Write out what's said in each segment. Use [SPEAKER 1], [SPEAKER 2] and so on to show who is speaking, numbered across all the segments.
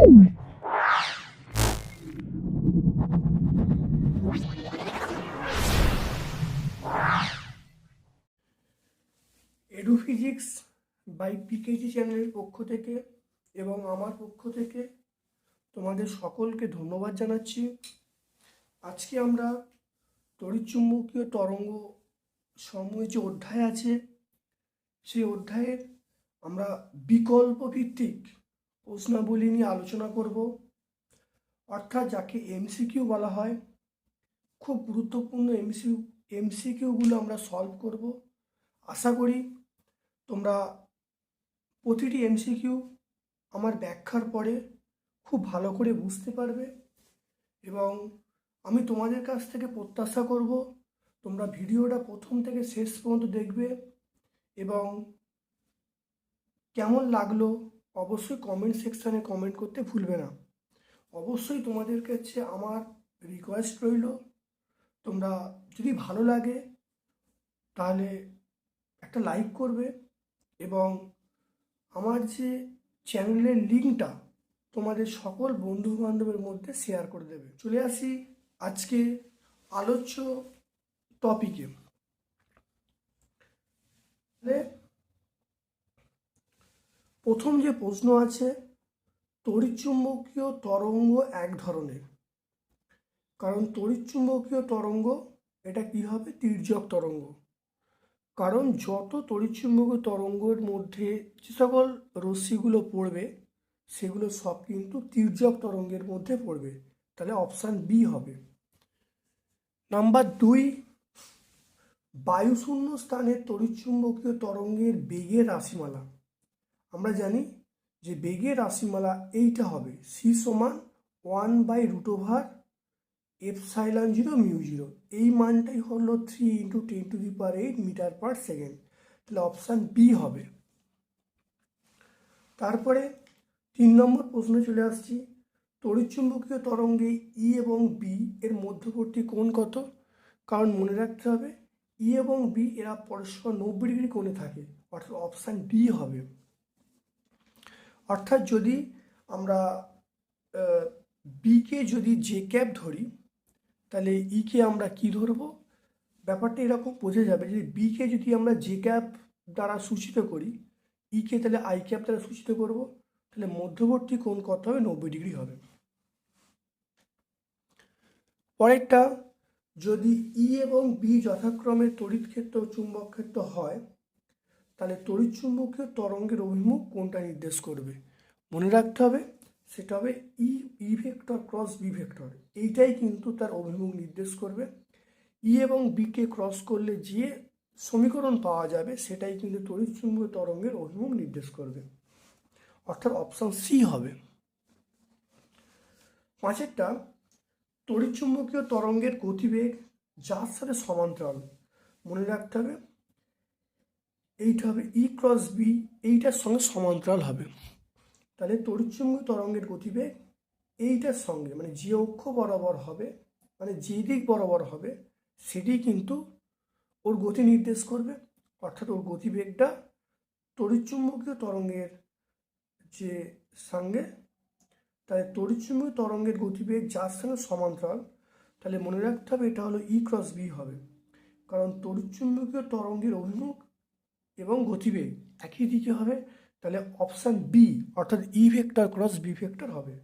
[SPEAKER 1] Edu physics by PKG চ্যানেলের পক্ষ থেকে এবং আমার পক্ষ থেকে তোমাদের সকলকে ধন্যবাদ জানাচ্ছি। আজকে আমরা তড়িৎচুম্বকীয় তরঙ্গ সমূহে যে অধ্যায় আছে, সেই অধ্যায়ের আমরা বিকল্প ভিত্তিক প্রশ্নাবলী নিয়ে আলোচনা করব। অর্থাৎ যাকে এমসিকিউ বলা হয়, খুব গুরুত্বপূর্ণ এমসিউ এমসিকিউগুলো আমরা সলভ করব। আশা করি তোমরা প্রতিটি এমসিকিউ আমার ব্যাখ্যার পরে খুব ভালো করে বুঝতে পারবে এবং আমি তোমাদের কাছ থেকে প্রত্যাশা করব তোমরা ভিডিওটা প্রথম থেকে শেষ পর্যন্ত দেখবে এবং কেমন লাগল অবশ্যই কমেন্ট সেকশানে কমেন্ট করতে ভুলবে না। অবশ্যই তোমাদের কাছে আমার রিকোয়েস্ট রইল। তোমরা যদি ভালো লাগে, তাহলে একটা লাইক করবে এবং আমার যে চ্যানেলের লিঙ্কটা তোমাদের সকল বন্ধু বান্ধবের মধ্যে শেয়ার করে দেবে। চলে আসি আজকে আলোচ্য টপিকে প্রথম যে প্রশ্ন আছে, তড়িৎচুম্বকীয় তরঙ্গ এক ধরনের। কারণ তড়িৎচুম্বকীয় তরঙ্গ, এটা কী হবে? তির্যক তরঙ্গ। কারণ যত তড়িৎচুম্বকীয় তরঙ্গের মধ্যে যে সকল রশ্মিগুলো পড়বে, সেগুলো সব কিন্তু তির্যক তরঙ্গের মধ্যে পড়বে। তাহলে অপশান বি হবে। নাম্বার দুই, বায়ুশূন্য স্থানে তড়িৎচুম্বকীয় তরঙ্গের বেগের রাশিমালা। আমরা জানি যে বেগের রাশিমালা এইটা হবে সি সমান one by root over epsilon zero mu zero এই মানটাই হলো three into ten to the power eight metre per second তাহলে অপশান বি হবে। তারপরে তিন নম্বর প্রশ্নে চলে আসছি। তড়িৎচুম্বকীয় তরঙ্গে ই এবং বি এর মধ্যবর্তী কোণ কত? কারণ মনে রাখতে হবে ই এবং বি এরা পরস্পর নব্বই ডিগ্রি কোণে থাকে, অর্থাৎ অপশান ডি হবে। অর্থাৎ যদি আমরা বিকে যদি জে ক্যাপ ধরি, তাহলে ইকে আমরা কি ধরবো? ব্যাপারটা এরকম বোঝা যাবে যে বিকে যদি আমরা জে ক্যাপ দ্বারা সূচিত করি ইকে তাহলে আই ক্যাপ দ্বারা সূচিত করব, তাহলে মধ্যবর্তী কোণ কত হবে? নব্বই ডিগ্রি হবে। পরেরটা, যদি ই এবং বি যথাক্রমে তড়িৎ ক্ষেত্র চুম্বক ক্ষেত্র হয় তাহলে তড়িৎ চুম্বকীয় তরঙ্গের অভিমুখ কোনটা নির্দেশ করবে? মনে রাখতে হবে, সেটা হবে E E vector cross B vector এইটাই কিন্তু তার অভিমুখ নির্দেশ করবে। ই এবং বিকে ক্রস করলে যে সমীকরণ পাওয়া যাবে, সেটাই কিন্তু তড়িৎ চুম্বকীয় তরঙ্গের অভিমুখ নির্দেশ করবে। অর্থাৎ অপশান সি হবে। পাঁচেরটা তড়িৎচুম্বকীয় তরঙ্গের গতিবেগ যার সাথে সমান্তরাল। মনে রাখতে হবে এইটা হবে ই ক্রস বি এইটার সঙ্গে সমান্তরাল হবে। তাহলে তড়িৎচুম্বকীয় তরঙ্গের গতিবেগ এইটার সঙ্গে মানে যে অক্ষ বরাবর হবে মানে যে দিক বরাবর হবে, সেটি কিন্তু ওর গতি নির্দেশ করবে। অর্থাৎ ওর গতিবেগটা তড়িৎচুম্বকীয় তরঙ্গের যে সঙ্গে, তাহলে তড়িৎচুম্বকীয় তরঙ্গের গতিবেগ যার সঙ্গে সমান্তরাল, তাহলে মনে রাখতে হবে এটা হলো ই ক্রস বি হবে। কারণ তড়িৎচুম্বকীয় তরঙ্গের অভিমুখ এবং গতিবেগ একই দিকে হবে, তাহলে অপশান বি অর্থাৎ E vector cross B vector হবে।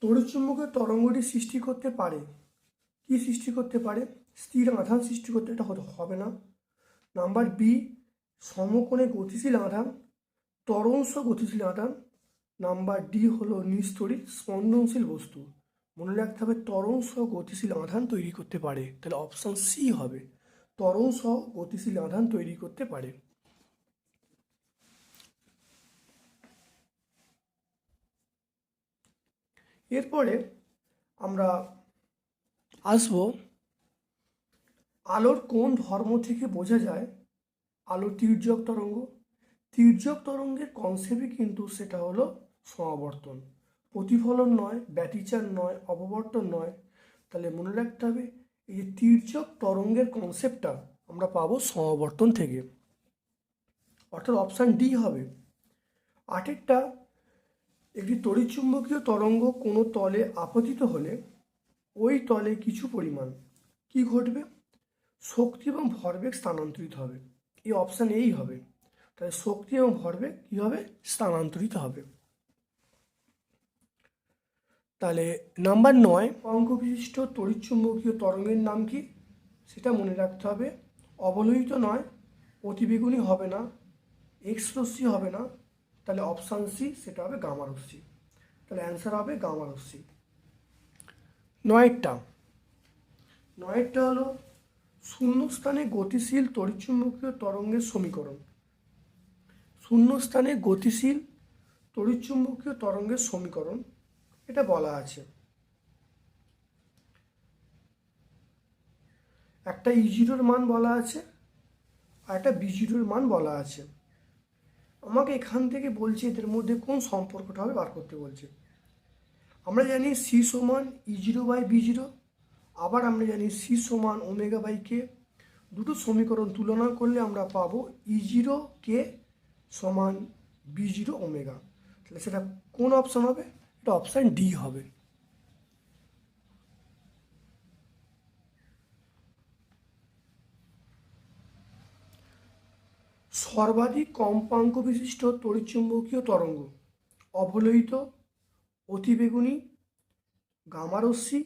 [SPEAKER 1] তড়িৎচুম্বকীয় তরঙ্গটি সৃষ্টি করতে পারে। কি সৃষ্টি করতে পারে? স্থির আধান সৃষ্টি করতে, এটা হবে না। নাম্বার বি সমকোণে গতিশীল আধান তরংশ গতিশীল আধান। নাম্বার ডি হলো নিস্তরিত স্পন্দনশীল বস্তু। মনে রাখতে হবে তরণ সহ গতিশীল আধান তৈরি করতে পারে। তাহলে অপশান সি হবে। তরণ সহ গতিশীল আধান তৈরি করতে পারে। এরপরে আমরা আসব আলোর কোন ধর্ম থেকে বোঝা যায়? আলো তির্যক তরঙ্গ। তির্যক তরঙ্গের কনসেপ্টই কিন্তু সেটা হলো সমাবর্তন। প্রতিফলন নয়, ব্যতিচার নয় অপবর্তন নয়। তাহলে মনে রাখতে হবে এই তির্যক তরঙ্গের কনসেপ্টটা আমরা পাবো সমাবর্তন থেকে। অর্থাৎ অপশান ডি হবে। আটেরটা একটি তড়িৎচুম্বকীয় তরঙ্গ কোনো তলে আপতিত হলে ওই তলে কিছু পরিমাণ কি ঘটবে? শক্তি এবং ভরবেগ স্থানান্তরিত হবে। এই অপশান এই হবে। তাহলে শক্তি এবং ভরবেগ কী হবে? স্থানান্তরিত হবে। তাহলে নাম্বার নয় অঙ্ক বিশিষ্ট তড়িৎচুম্বকীয় তরঙ্গের নাম কি? সেটা মনে রাখতে হবে। অবলোহিত নয়, অতিবেগুনি হবে না এক্স রশ্মি হবে না, তাহলে অপশান সি সেটা হবে গামা রশ্মি তাহলে অ্যান্সার হবে গামা রশ্মি নয়েরটা। নয়েরটা হলো শূন্যস্থানে গতিশীল তড়িৎচুম্বকীয় তরঙ্গের সমীকরণ। শূন্যস্থানে গতিশীল তড়িৎচুম্বকীয় তরঙ্গের সমীকরণ। এটা বলা আছে। একটা ই জিরোর মান বলা আছে আর একটা বি জিরোর মান বলা আছে। আমাকে এখান থেকে বলছে এদের মধ্যে কোন সম্পর্কটা হবে বার করতে বলছে। আমরা জানি সি সমান E zero by B zero আবার আমরা জানি সি সমান ওমেগা বাই কে দুটো সমীকরণ তুলনা করলে আমরা পাবো ই জিরো কে সমান বি জিরো ওমেগা। তাহলে সেটা কোন অপশান হবে? এটা অপশান ডি হবে। সর্বাধিক কম্পাঙ্ক বিশিষ্ট তড়িৎচুম্বকীয় তরঙ্গ, অবলোহিত, অতিবেগুনি গামা রশ্মি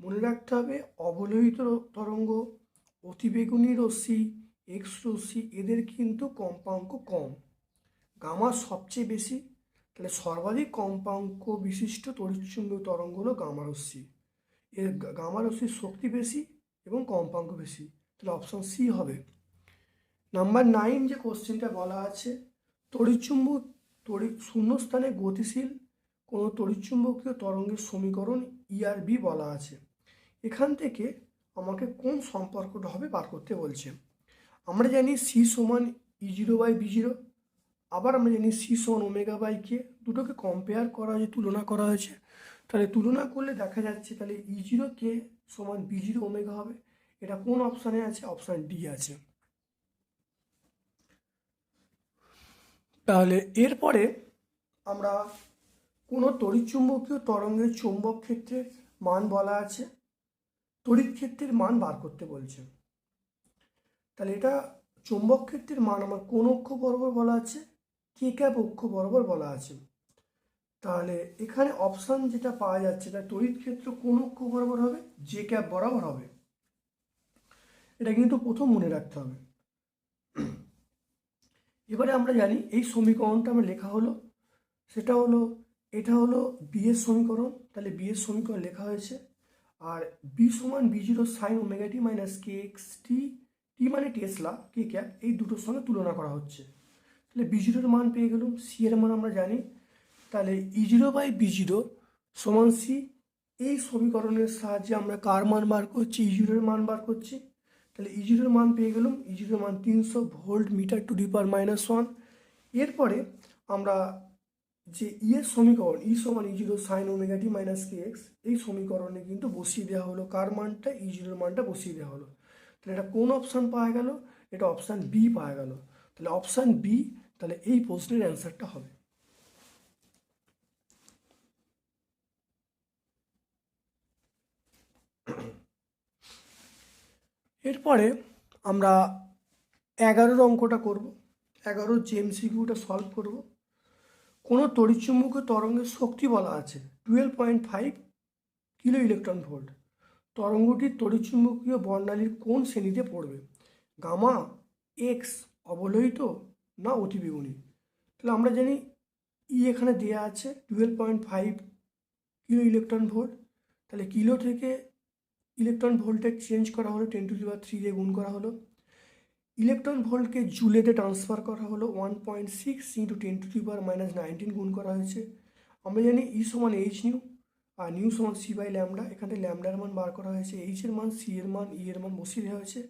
[SPEAKER 1] মনে রাখতে হবে, অবলোহিত তরঙ্গ, অতিবেগুনি রশ্মি এক্স এদের কিন্তু কম্পাঙ্ক কম। গামা সবচেয়ে বেশি তাহলে সর্বাধিক কম্পাঙ্ক বিশিষ্ট তড়িৎচুম্বক তরঙ্গ হলো গামা রশ্মি। এর গামা রশ্মির শক্তি বেশি এবং কম্পাঙ্ক বেশি। তাহলে অপশন সি হবে। নাম্বার নাইন যে কোশ্চেনটা বলা আছে, তড়িৎচুম্বক তড়িৎ শূন্যস্থানে গতিশীল কোনো তড়িৎচুম্বকীয় তরঙ্গের সমীকরণ ইআরবি বলা আছে। এখান থেকে আমাকে কোন সম্পর্কটা হবে বার করতে বলছে। আমরা জানি সি সমান E zero by B zero আবার আমরা জানি সি সন ওমেগা বাই কে দুটোকে কম্পেয়ার করা হয়েছে, তুলনা করা হয়েছে। তাহলে তুলনা করলে দেখা যাচ্ছে তাহলে ই জিরো কে সমান বি জিরো ওমেগা হবে। এটা কোন অপশানে আছে? অপশান ডি আছে। তাহলে এরপরে আমরা কোনো তড়িৎচুম্বকীয় তরঙ্গের চৌম্বক ক্ষেত্রের মান বলা আছে। তড়িৎ ক্ষেত্রের মান বার করতে বলছে। তাহলে এটা চৌম্বক ক্ষেত্রের মান আমার কোন অক্ষ বরাবর বলা আছে? কে ক্যাপ অক্ষ বরাবর বলা আছে? তাহলে এখানে অপশান যেটা পাওয়া যাচ্ছে তার তড়িৎ ক্ষেত্র কোন অক্ষ বরাবর হবে? যে ক্যাপ বরাবর হবে। এটা কিন্তু প্রথম মনে রাখতে হবে। এবারে আমরা জানি এই সমীকরণটা আমরা লেখা হলো। সেটা হলো, এটা হলো বি এর সমীকরণ। তাহলে বি এর সমীকরণ লেখা হয়েছে। আর বি সমান B zero sine omega T minus K X T T মানে টেসলা কে ক্যাপ এই দুটোর সঙ্গে তুলনা করা হচ্ছে। তাহলে বি জিরোর মান পেয়ে গেলাম সি এর মান আমরা জানি। তাহলে E zero by B zero সমান সি এই সমীকরণের সাহায্যে আমরা কার মান বার করছি? ই জিরোর মান বার করছি। তাহলে ই জিরোর মান পেয়ে গেলাম ই জিরোর মান তিনশো volt metre to the power minus one এরপরে আমরা যে ই এর সমীকরণ ই সমান E zero sine omega T minus K X এই সমীকরণে কিন্তু বসিয়ে দেওয়া হলো। কার মানটা? ই জিরোর মানটা বসিয়ে দেওয়া হলো। তাহলে এটা কোন অপশান পাওয়া গেল? এটা অপশান বি পাওয়া গেল। তাহলে অপশান বি তাহলে এই প্রশ্নের অ্যান্সারটা হবে। এরপরে আমরা এগারোর অঙ্কটা করব এগারোর যে এমসিকিউটা সলভ করব। কোনো তড়িৎচুম্বকীয় তরঙ্গের শক্তি বলা আছে twelve point five kilo electron volt তরঙ্গটির তড়িৎচুম্বকীয় বর্ণালীর কোন শ্রেণীতে পড়বে? গামা এক্স অবলোহিত না অতিবেগুনি তাহলে আমরা জানি ই এখানে দেওয়া আছে twelve point five kilo electron volt তাহলে কিলো থেকে ইলেকট্রন ভোল্টে চেঞ্জ করা হলো টেন টু দি থ্রি দিয়ে গুণ করা হলো। ইলেকট্রন ভোল্টকে জুলেতে ট্রান্সফার করা হলো one point six into ten to the minus nineteen গুণ করা হয়েছে। আমরা জানি ই সমান এইচ নিউ আর নিউ সমান সি বাই ল্যামডা এখানে ল্যামডার মান বার করা হয়েছে। এইচ এর মান সি এর মান ই এর মান বসিয়ে দেওয়া হয়েছে।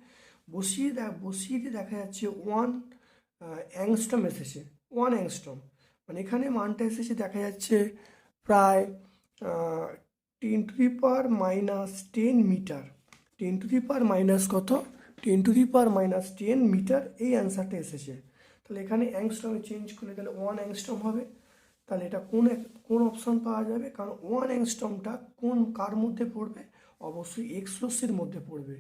[SPEAKER 1] বসিয়ে দেখ বসিয়ে দিয়ে দেখা যাচ্ছে ওয়ান অ্যাংস্টম এসেছে ওয়ান অ্যাংস্টম মানে এখানে মানটা এসেছে, দেখা যাচ্ছে প্রায় ten to the power minus ten metre ten to the power minus কত? Ten to the power minus ten metre এই অ্যান্সারটা এসেছে। তাহলে এখানে অ্যাংস্ট্রমে চেঞ্জ করলে তাহলে ওয়ান অ্যাংস্ট্রম হবে। তাহলে এটা কোন কোন অপশান পাওয়া যাবে? কারণ ওয়ান অ্যাংস্ট্রমটা কোন, কার মধ্যে পড়বে? অবশ্যই এক্স রশ্মির মধ্যে পড়বে।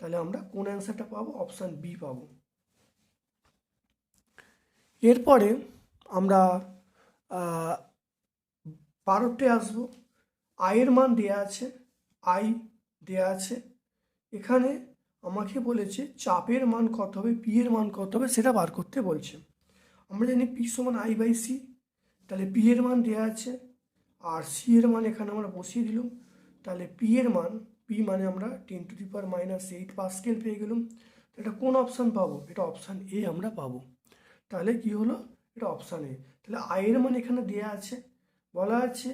[SPEAKER 1] তাহলে আমরা কোন অ্যান্সারটা পাবো? অপশান বি পাবো। এরপরে আমরা বারোটে আসব। আয়ের মান দেয়া আছে আই দেয়া আছে। এখানে আমাকে বলেছে চাপের মান কত হবে পি এর মান কত হবে সেটা বার করতে বলছে। আমরা জানি পি সমান আই বাই সি তাহলে পি এর মান দেওয়া আছে। আর সি এর মান এখানে আমরা বসিয়ে দিলাম। তাহলে পি এর মান পি মানে আমরা ten to the power minus eight pascal পেয়ে গেলাম। এটা কোন অপশান পাবো? এটা অপশান এ আমরা পাবো। তাহলে কি হলো? এটা অপশান এ তাহলে আয়ের মান এখানে দেওয়া আছে, বলা আছে,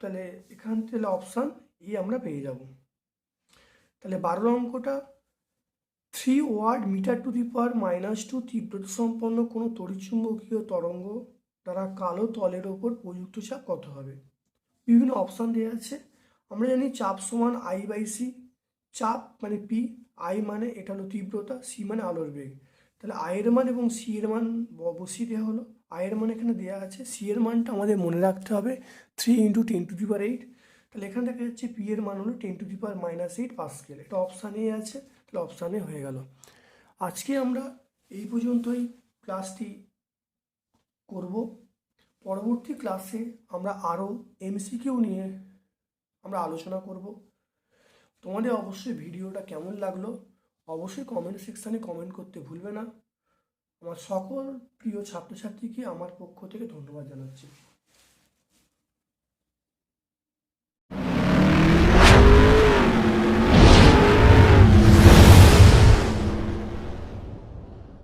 [SPEAKER 1] তাহলে এখান থেকে অপশান ই আমরা পেয়ে যাব। তাহলে বারো অঙ্কটা three watt metre to the power minus two তীব্রতা সম্পন্ন কোনো তড়িৎচুম্বকীয় তরঙ্গ দ্বারা কালো তলের ওপর প্রযুক্ত চাপ কত হবে? বিভিন্ন অপশান দেওয়া আছে। আমরা জানি চাপ সমান আই বাই সি চাপ মানে পি আই মানে এটা হলো তীব্রতা সি মানে আলোর বেগ। তাহলে আয়ের মান এবং সি এর মান বসিয়ে দেওয়া হলো। আয়ের মান এখানে দেওয়া আছে। সি এর মানটা আমাদের মনে রাখতে হবে three into ten to the power eight তাহলে এখানে দেখা যাচ্ছে পি এর মান হলো ten to the power minus eight pascal এটা অপশানে আছে, তাহলে অপশানে হয়ে গেল। আজকে আমরা এই পর্যন্তই ক্লাসটি করব। পরবর্তী ক্লাসে আমরা আরও এমসিকিউ নিয়ে আমরা আলোচনা করব। তোমাদের অবশ্যই ভিডিওটা কেমন লাগল? অবশ্যই কমেন্ট সেকশানে কমেন্ট করতে ভুলবে না। আমার সকল প্রিয় ছাত্রছাত্রীকে আমার পক্ষ থেকে ধন্যবাদ জানাচ্ছি।